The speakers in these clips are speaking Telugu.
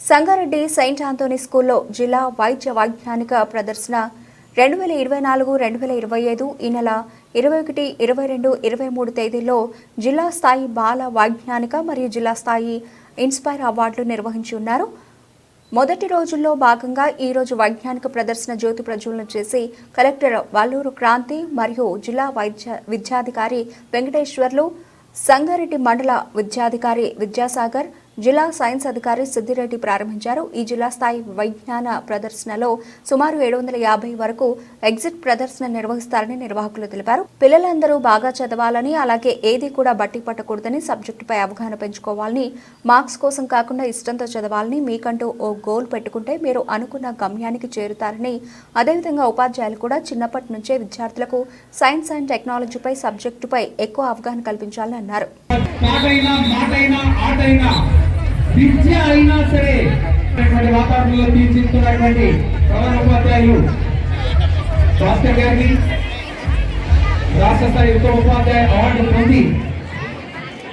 సంగారెడ్డి సెయింట్ ఆంథోనీ స్కూల్లో జిల్లా వైద్య వైజ్ఞానిక ప్రదర్శన రెండు వేల ఇరవై నాలుగు రెండు వేల ఇరవై ఐదు ఈ నెల ఇరవై ఒకటి ఇరవై రెండు ఇరవై మూడు తేదీల్లో జిల్లా స్థాయి బాల వైజ్ఞానిక మరియు జిల్లా స్థాయి ఇన్స్పైర్ అవార్డులు నిర్వహించి ఉన్నారు. మొదటి రోజుల్లో భాగంగా ఈ రోజు వైజ్ఞానిక ప్రదర్శన జ్యోతి ప్రజ్వలన చేసి కలెక్టర్ వల్లూరు క్రాంతి మరియు జిల్లా వైద్య విద్యాధికారి వెంకటేశ్వర్లు సంగారెడ్డి మండల విద్యాధికారి విద్యాసాగర్ జిల్లా సైన్స్ అధికారి సిద్దిరెడ్డి ప్రారంభించారు. ఈ జిల్లా స్థాయి వైజ్ఞాన ప్రదర్శనలో సుమారు ఏడు వందల యాభై వరకు ఎగ్జిట్ ప్రదర్శన నిర్వహిస్తారని నిర్వాహకులు తెలిపారు. పిల్లలందరూ బాగా చదవాలని అలాగే ఏది కూడా బట్టి పట్టకూడదని సబ్జెక్టుపై అవగాహన పెంచుకోవాలని మార్క్స్ కోసం కాకుండా ఇష్టంతో చదవాలని మీకంటూ ఓ గోల్ పెట్టుకుంటే మీరు అనుకున్న గమ్యానికి చేరుతారని అదేవిధంగా ఉపాధ్యాయులు కూడా చిన్నప్పటి నుంచే విద్యార్థులకు సైన్స్ అండ్ టెక్నాలజీపై సబ్జెక్టుపై ఎక్కువ అవగాహన కల్పించాలని అన్నారు. విద్య అయినా సరే వాతావరణంలో తీర్చిదిద్దుతున్నటువంటి ప్రధాన ఉపాధ్యాయులు భాస్కర్ గారికి రాష్ట్ర స్థాయి ఉత్తమ ఉపాధ్యాయ అవార్డు పొంది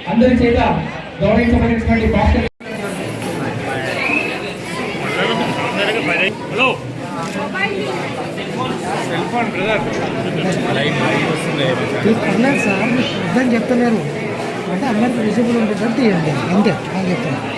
అందరి చేత గౌరవించబడినటువంటి Bhaskar hello. Cell phone brother అన్నారు సార్ చెప్తలేరు అంటే అందరికి విజిబుల్ ఉండేటట్టు తీయండి అంతే అని చెప్తాను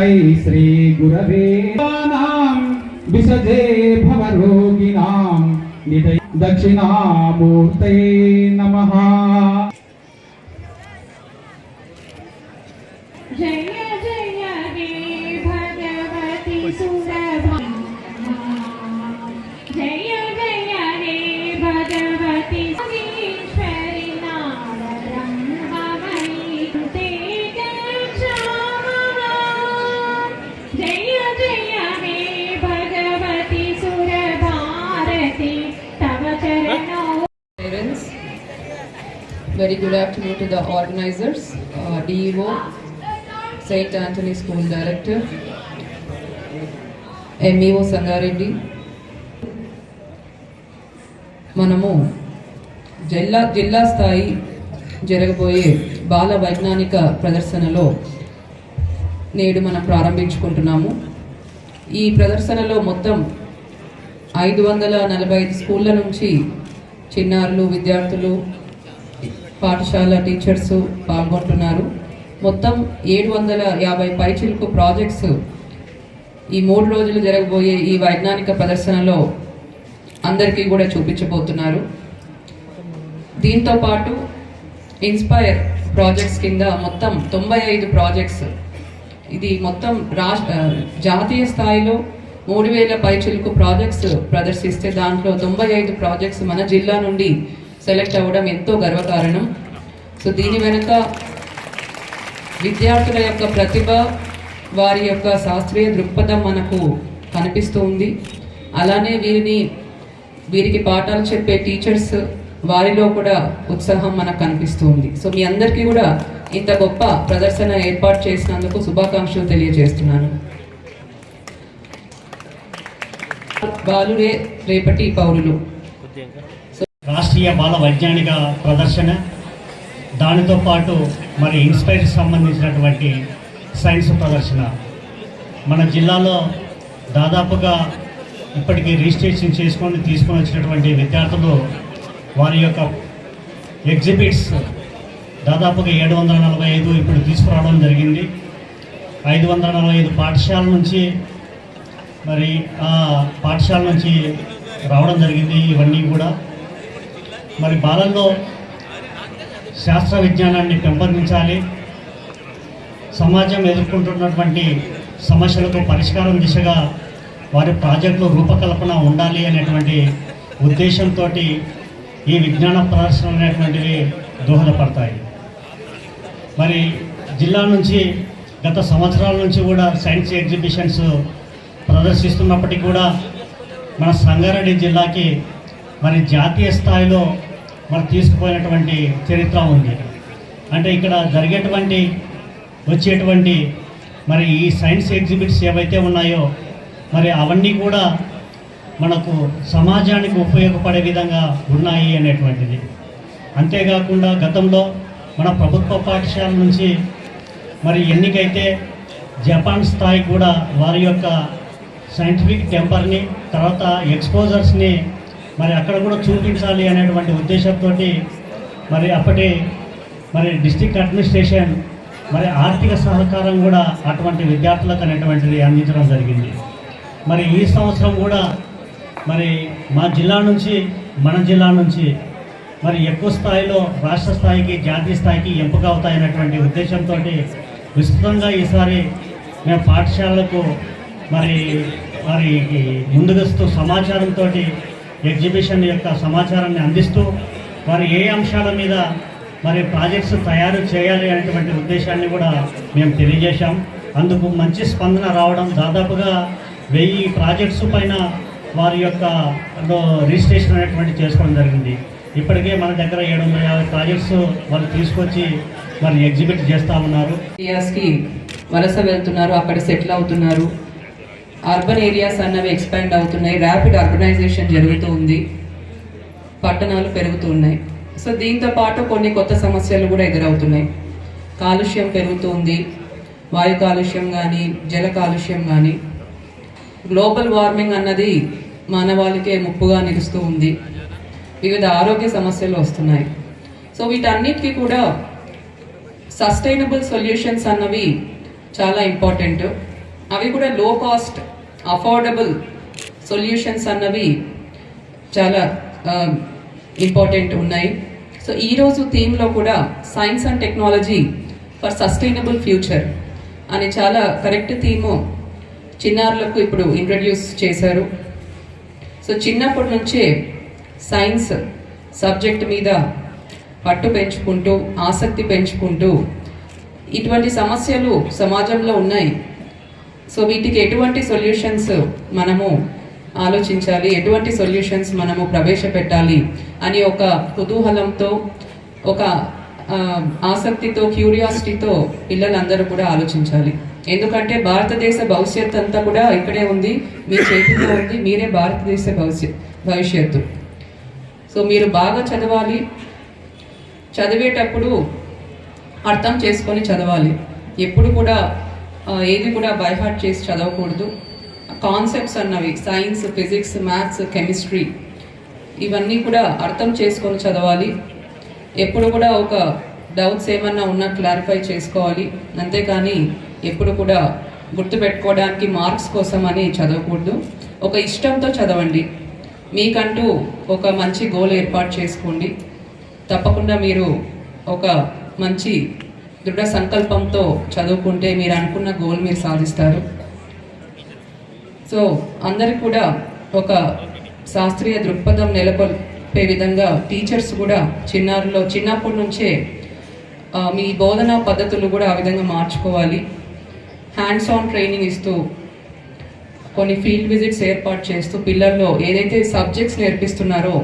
तस्मै श्री गुरवे। नाम विसजे भवरोगिणां निधय दक्षिणामूर्तये नमः। जय जय भगवति Surabha. Very good afternoon to the organizers, uh, DEO, St. Anthony School Director, MEO Sangareddy మనము జిల్లా జిల్లా స్థాయి జరగబోయే బాల వైజ్ఞానిక ప్రదర్శనలో నేడు మనం ప్రారంభించుకుంటున్నాము ఈ ప్రదర్శనలో మొత్తం ఐదు వందల నలభై ఐదు స్కూళ్ళ నుంచి చిన్నారులు విద్యార్థులు పాఠశాల టీచర్స్ పాల్గొంటున్నారు. మొత్తం ఏడు వందల యాభై పైచిలకు ప్రాజెక్ట్స్ ఈ మూడు రోజులు జరగబోయే ఈ వైజ్ఞానిక ప్రదర్శనలో అందరికీ కూడా చూపించబోతున్నారు. దీంతో పాటు ఇన్స్పైర్ ప్రాజెక్ట్స్ కింద మొత్తం తొంభై ఐదు ప్రాజెక్ట్స్. ఇది మొత్తం రాష్ట్ర జాతీయ స్థాయిలో మూడు వేల పైచిలకు ప్రాజెక్ట్స్ ప్రదర్శిస్తే దాంట్లో తొంభై ఐదు ప్రాజెక్ట్స్ మన జిల్లా నుండి సెలెక్ట్ అవ్వడం ఎంతో గర్వకారణం. సో దీని వెనుక విద్యార్థుల యొక్క ప్రతిభ వారి యొక్క శాస్త్రీయ దృక్పథం మనకు కనిపిస్తూ ఉంది. అలానే వీరిని వీరికి పాఠాలు చెప్పే టీచర్స్ వారిలో కూడా ఉత్సాహం మనకు కనిపిస్తుంది సో మీ అందరికీ కూడా ఇంత గొప్ప ప్రదర్శన ఏర్పాటు చేసినందుకు శుభాకాంక్షలు తెలియజేస్తున్నాను. బాలురే రేపటి పౌరులు. రాష్ట్రీయ బాల వైజ్ఞానిక ప్రదర్శన దానితో పాటు మరి ఇన్స్పైర్ సంబంధించినటువంటి సైన్స్ ప్రదర్శన. మన జిల్లాలో దాదాపుగా ఇప్పటికీ రిజిస్ట్రేషన్ చేసుకొని తీసుకొని వచ్చినటువంటి విద్యార్థులు వారి యొక్క ఎగ్జిబిట్స్ దాదాపుగా ఏడు వందల నలభై ఐదు ఇప్పుడు తీసుకురావడం జరిగింది. ఐదు వందల నలభై ఐదు పాఠశాల నుంచి మరి ఆ పాఠశాల నుంచి రావడం జరిగింది ఇవన్నీ కూడా. మరి బాలల్లో శాస్త్ర విజ్ఞానాన్ని పెంపొందించాలి. సమాజం ఎదుర్కొంటున్నటువంటి సమస్యలకు పరిష్కారం దిశగా వారి ప్రాజెక్టులు రూపకల్పన ఉండాలి అనేటువంటి ఉద్దేశంతో ఈ విజ్ఞాన ప్రదర్శన అనేటువంటివి దోహదపడతాయి. మరి జిల్లా నుంచి గత సంవత్సరాల నుంచి కూడా సైన్స్ ఎగ్జిబిషన్స్ ప్రదర్శిస్తున్నప్పటికీ కూడా మన సంగారెడ్డి జిల్లాకి మరి జాతీయ స్థాయిలో మనం తీసుకుపోయినటువంటి చరిత్ర ఉంది. అంటే ఇక్కడ జరిగేటువంటి వచ్చేటువంటి మరి ఈ సైన్స్ ఎగ్జిబిట్స్ ఏవైతే ఉన్నాయో మరి అవన్నీ కూడా మనకు సమాజానికి ఉపయోగపడే విధంగా ఉన్నాయి అనేటువంటిది. అంతేకాకుండా గతంలో మన ప్రభుత్వ పాఠశాల నుంచి మరి ఎన్నికైతే జపాన్ స్థాయి కూడా వారి యొక్క సైంటిఫిక్ టెంపర్ని తర్వాత ఎక్స్పోజర్స్ని మరి అక్కడ కూడా చూపించాలి అనేటువంటి ఉద్దేశంతో మరి అప్పటి మరి డిస్టిక్ అడ్మినిస్ట్రేషన్ మరి ఆర్థిక సహకారం కూడా అటువంటి విద్యార్థులకు అనేటువంటిది అందించడం జరిగింది. మరి ఈ సంవత్సరం కూడా మరి మా జిల్లా నుంచి మన జిల్లా నుంచి మరి ఎక్కువ స్థాయిలో రాష్ట్ర స్థాయికి జాతీయ స్థాయికి ఎంపిక అవుతాయనేటువంటి ఉద్దేశంతో విస్తృతంగా ఈసారి మేము పాఠశాలలకు మరి మరి ముందుగస్తు సమాచారంతో ఎగ్జిబిషన్ యొక్క సమాచారాన్ని అందిస్తూ వారు ఏ అంశాల మీద మరి ప్రాజెక్ట్స్ తయారు చేయాలి అనేటువంటి ఉద్దేశాన్ని కూడా మేము తెలియజేశాం. అందుకు మంచి స్పందన రావడం దాదాపుగా వెయ్యి ప్రాజెక్ట్స్ పైన వారి యొక్క లో రిజిస్ట్రేషన్ అనేటువంటి చేసుకోవడం జరిగింది. ఇప్పటికే మన దగ్గర ఏడు వందల యాభై ప్రాజెక్ట్స్ వాళ్ళు తీసుకొచ్చి మరి ఎగ్జిబిట్ చేస్తా ఉన్నారు. వలస వెళ్తున్నారు అక్కడ సెటిల్ అవుతున్నారు. అర్బన్ ఏరియాస్ అన్నవి ఎక్స్పాండ్ అవుతున్నాయి. ర్యాపిడ్ అర్బనైజేషన్ జరుగుతూ ఉంది. పట్టణాలు పెరుగుతూ ఉన్నాయి. సో దీంతో పాటు కొన్ని కొత్త సమస్యలు కూడా ఎదురవుతున్నాయి. కాలుష్యం పెరుగుతుంది వాయు కాలుష్యం కానీ జల కాలుష్యం కానీ గ్లోబల్ వార్మింగ్ అన్నది మానవాళికే ముప్పుగా నిలుస్తూ ఉంది. వివిధ ఆరోగ్య సమస్యలు వస్తున్నాయి. సో వీటన్నిటికీ కూడా సస్టైనబుల్ సొల్యూషన్స్ అన్నవి చాలా ఇంపార్టెంట్ అవి కూడా లో కాస్ట్ అఫోర్డబుల్ సొల్యూషన్స్ అన్నవి చాలా um, ఇంపార్టెంట్ ఉన్నాయి. సో ఈరోజు థీమ్లో కూడా science and technology for sustainable future అని చాలా కరెక్ట్ థీము చిన్నారులకు ఇప్పుడు ఇంట్రడ్యూస్ చేశారు. సో చిన్నప్పటి నుంచే సైన్స్ సబ్జెక్ట్ మీద పట్టు పెంచుకుంటూ ఆసక్తి పెంచుకుంటూ ఇటువంటి సమస్యలు సమాజంలో ఉన్నాయి. సో వీటికి ఎటువంటి సొల్యూషన్స్ మనము ఆలోచించాలి? ఎటువంటి సొల్యూషన్స్ మనము ప్రవేశపెట్టాలి? అని ఒక కుతూహలంతో ఒక ఆసక్తితో క్యూరియాసిటీతో పిల్లలందరూ కూడా ఆలోచించాలి. ఎందుకంటే భారతదేశ భవిష్యత్ అంతా కూడా ఇక్కడే ఉంది. మీ చేతిలో ఉంది. మీరే భారతదేశ భవిష్యత్ భవిష్యత్తు. సో మీరు బాగా చదవాలి. చదివేటప్పుడు అర్థం చేసుకొని చదవాలి. ఎప్పుడు కూడా ఏది కూడా బైహార్ట్ చేసి చదవకూడదు. కాన్సెప్ట్స్ అన్నవి సైన్స్ ఫిజిక్స్ మ్యాథ్స్ కెమిస్ట్రీ ఇవన్నీ కూడా అర్థం చేసుకొని చదవాలి. ఎప్పుడు కూడా ఒక డౌట్స్ ఏమన్నా ఉన్నా క్లారిఫై చేసుకోవాలి. అంతేకాని ఎప్పుడు కూడా గుర్తుపెట్టుకోవడానికి మార్క్స్ కోసం అని చదవకూడదు. ఒక ఇష్టంతో చదవండి. మీకంటూ ఒక మంచి గోల్ ఏర్పాటు చేసుకోండి. తప్పకుండా మీరు ఒక మంచి దృఢ సంకల్పంతో చదువుకుంటే మీరు అనుకున్న గోల్ మీరు సాధిస్తారు. సో అందరికి కూడా ఒక శాస్త్రీయ దృక్పథం నెలకొల్పే విధంగా టీచర్స్ కూడా చిన్నారులో చిన్నప్పటి నుంచే మీ బోధనా పద్ధతులు కూడా ఆ విధంగా మార్చుకోవాలి. హ్యాండ్స్ ఆన్ ట్రైనింగ్ ఇస్తూ కొన్ని ఫీల్డ్ విజిట్స్ ఏర్పాటు చేస్తూ పిల్లల్లో ఏదైతే సబ్జెక్ట్స్ నేర్పిస్తున్నారో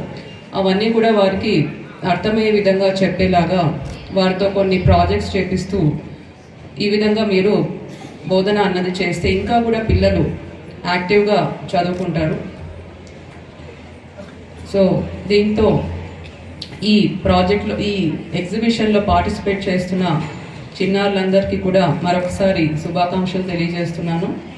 అవన్నీ కూడా వారికి అర్థమయ్యే విధంగా చెప్పేలాగా వారితో కొన్ని ప్రాజెక్ట్స్ చేపిస్తూ ఈ విధంగా మీరు బోధన అన్నది చేస్తే ఇంకా కూడా పిల్లలు యాక్టివ్గా చదువుకుంటారు. సో దీంతో ఈ ప్రాజెక్ట్లో ఈ ఎగ్జిబిషన్లో పార్టిసిపేట్ చేస్తున్న చిన్నారులందరికీ కూడా మరొకసారి శుభాకాంక్షలు తెలియజేస్తున్నాను.